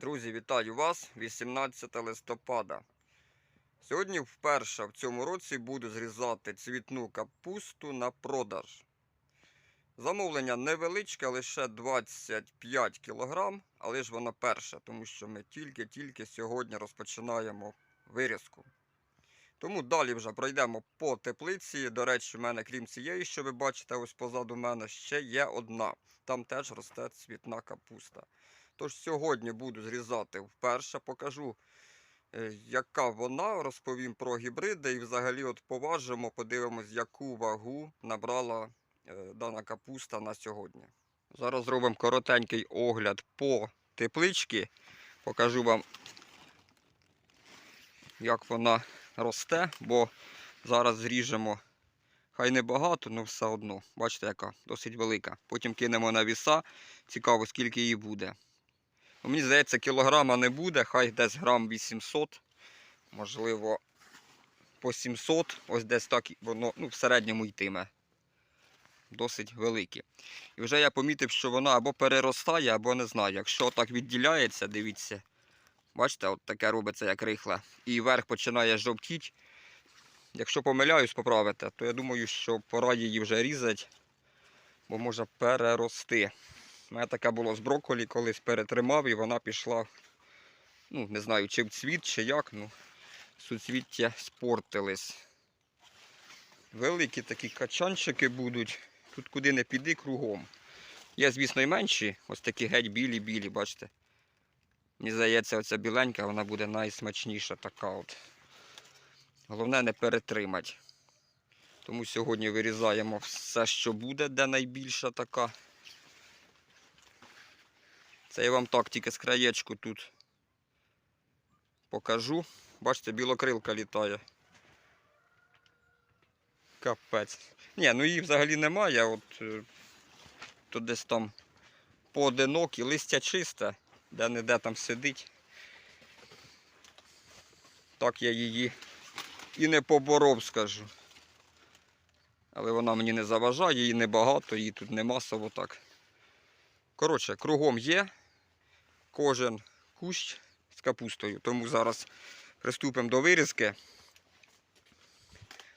Друзі, вітаю вас! 18 листопада. Сьогодні вперше в цьому році буду зрізати цвітну капусту на продаж. Замовлення невеличке, лише 25 кг, але ж вона перша, тому що ми тільки-тільки сьогодні розпочинаємо вирізку. Тому далі вже пройдемо по теплиці. До речі, в мене, крім цієї, що ви бачите, ось позаду мене ще є одна. Там теж росте цвітна капуста. Тож сьогодні буду зрізати вперше, покажу, е, яка вона, розповім про гібриди і взагалі от поважимо, подивимось, яку вагу набрала е, дана капуста на сьогодні. Зараз зробимо коротенький огляд по тепличці. Покажу вам, як вона росте, бо зараз зріжемо. Хай не багато, але все одно. Бачите, яка досить велика. Потім кинемо на віса. Цікаво, скільки її буде. Ну, Мені здається, кілограма не буде, хай десь грам 800, можливо, по 700, ось десь так воно ну, в середньому йтиме. Досить великі. І вже я помітив, що вона або переростає, або не знаю. Якщо так відділяється, дивіться. Бачите, от таке робиться як рихле. І верх починає жовтіть. Якщо помиляюсь, поправити, то я думаю, що пора її вже різати, бо може перерости. У мене таке було з брокколі, колись перетримав і вона пішла, ну, не знаю, чи в цвіт, чи як, ну, суцвіття спортились. Великі такі качанчики будуть. Тут куди не піди кругом. Є, звісно, і менші, ось такі геть білі-білі, бачите. Мені здається, оця біленька, вона буде найсмачніша така от. Головне не перетримати. Тому сьогодні вирізаємо все, що буде, де найбільша така. Це я вам так тільки з краєчку тут покажу. Бачите, білокрилка літає. Капець. Ні, ну її взагалі немає. От е, то десь там поодинокі, листя чисте, де-не-де там сидить. Так я її і не поборов, скажу. Але вона мені не заважає, її небагато, її тут не масово так. Коротше, кругом є кожен кущ з капустою. Тому зараз приступимо до вирізки.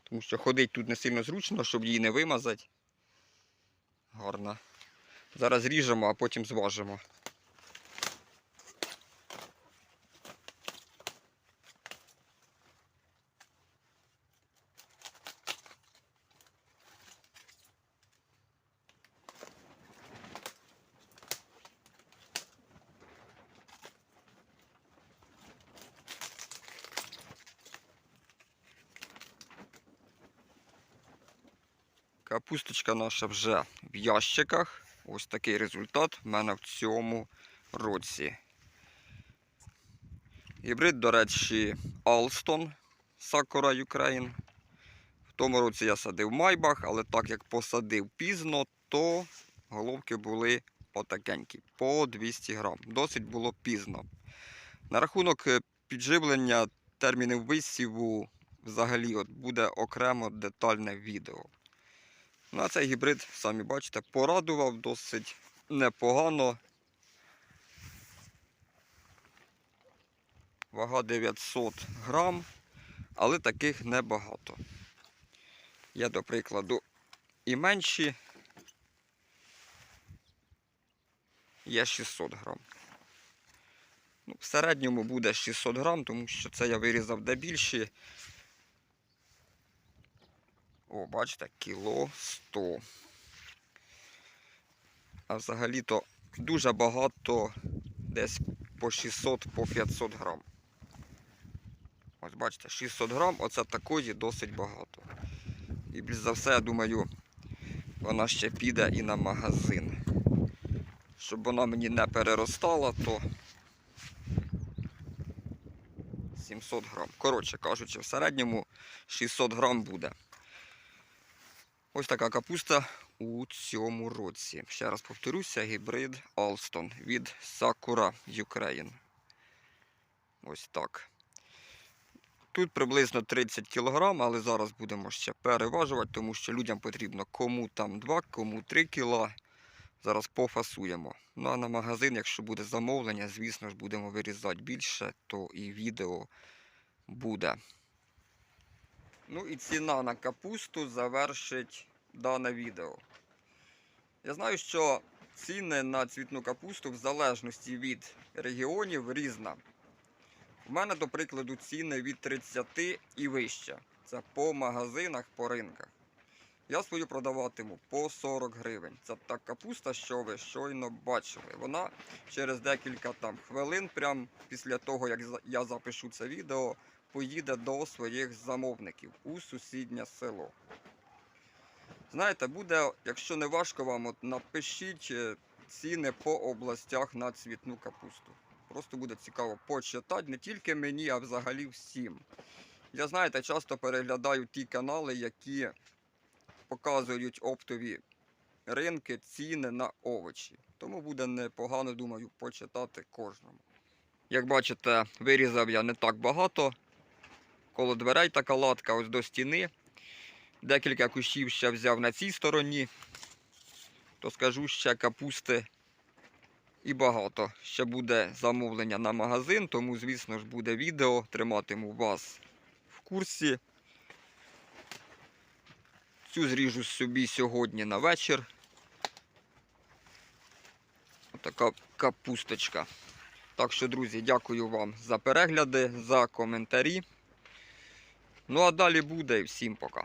Тому що ходить тут не сильно зручно, щоб її не вимазати. Гарно. Зараз ріжемо, а потім зважимо. Капусточка наша вже в ящиках. Ось такий результат в мене в цьому році. Гібрид, до речі, Alston Sakura Ukraine. В тому році я садив майбах, але так як посадив пізно, то головки були отакенькі, по 200 грам. Досить було пізно. На рахунок е, підживлення термінів висіву взагалі от буде окремо детальне відео. Ну, а цей гібрид, самі бачите, порадував досить непогано. Вага 900 грам, але таких небагато. Є, до прикладу, і менші. Є 600 грам. Ну, в середньому буде 600 грам, тому що це я вирізав де більші. О, бачите, кіло 100. А взагалі-то дуже багато, десь по 600 по 500 грам. Ось бачите, 600 грам, оце такої досить багато. І більш за все, я думаю, вона ще піде і на магазин. Щоб вона мені не переростала, то 700 грам. Коротше кажучи, в середньому 600 грам буде. Ось така капуста у цьому році. Ще раз повторюся, гібрид Alston від Sakura Ukraine. Ось так. Тут приблизно 30 кг, але зараз будемо ще переважувати, тому що людям потрібно кому там 2, кому 3 кг. Зараз пофасуємо. Ну а на магазин, якщо буде замовлення, звісно ж будемо вирізати більше, то і відео буде. Ну і ціна на капусту завершить дане відео. Я знаю, що ціни на цвітну капусту в залежності від регіонів різна. У мене, до прикладу, ціни від 30 і вище. Це по магазинах, по ринках. Я свою продаватиму по 40 гривень. Це та капуста, що ви щойно бачили. Вона через декілька там хвилин, прямо після того, як я запишу це відео, поїде до своїх замовників у сусіднє село. Знаєте, буде, якщо не важко вам, от напишіть е, ціни по областях на цвітну капусту. Просто буде цікаво почитати не тільки мені, а взагалі всім. Я знаєте, часто переглядаю ті канали, які показують оптові ринки, ціни на овочі. Тому буде непогано, думаю, почитати кожному. Як бачите, вирізав я не так багато. Коло дверей така латка ось до стіни. Декілька кущів ще взяв на цій стороні. То скажу ще капусти і багато. Ще буде замовлення на магазин, тому, звісно ж, буде відео. Триматиму вас в курсі. Цю зріжу собі сьогодні на вечір. Така капусточка. Так що, друзі, дякую вам за перегляди, за коментарі. Ну а далі буде всім пока.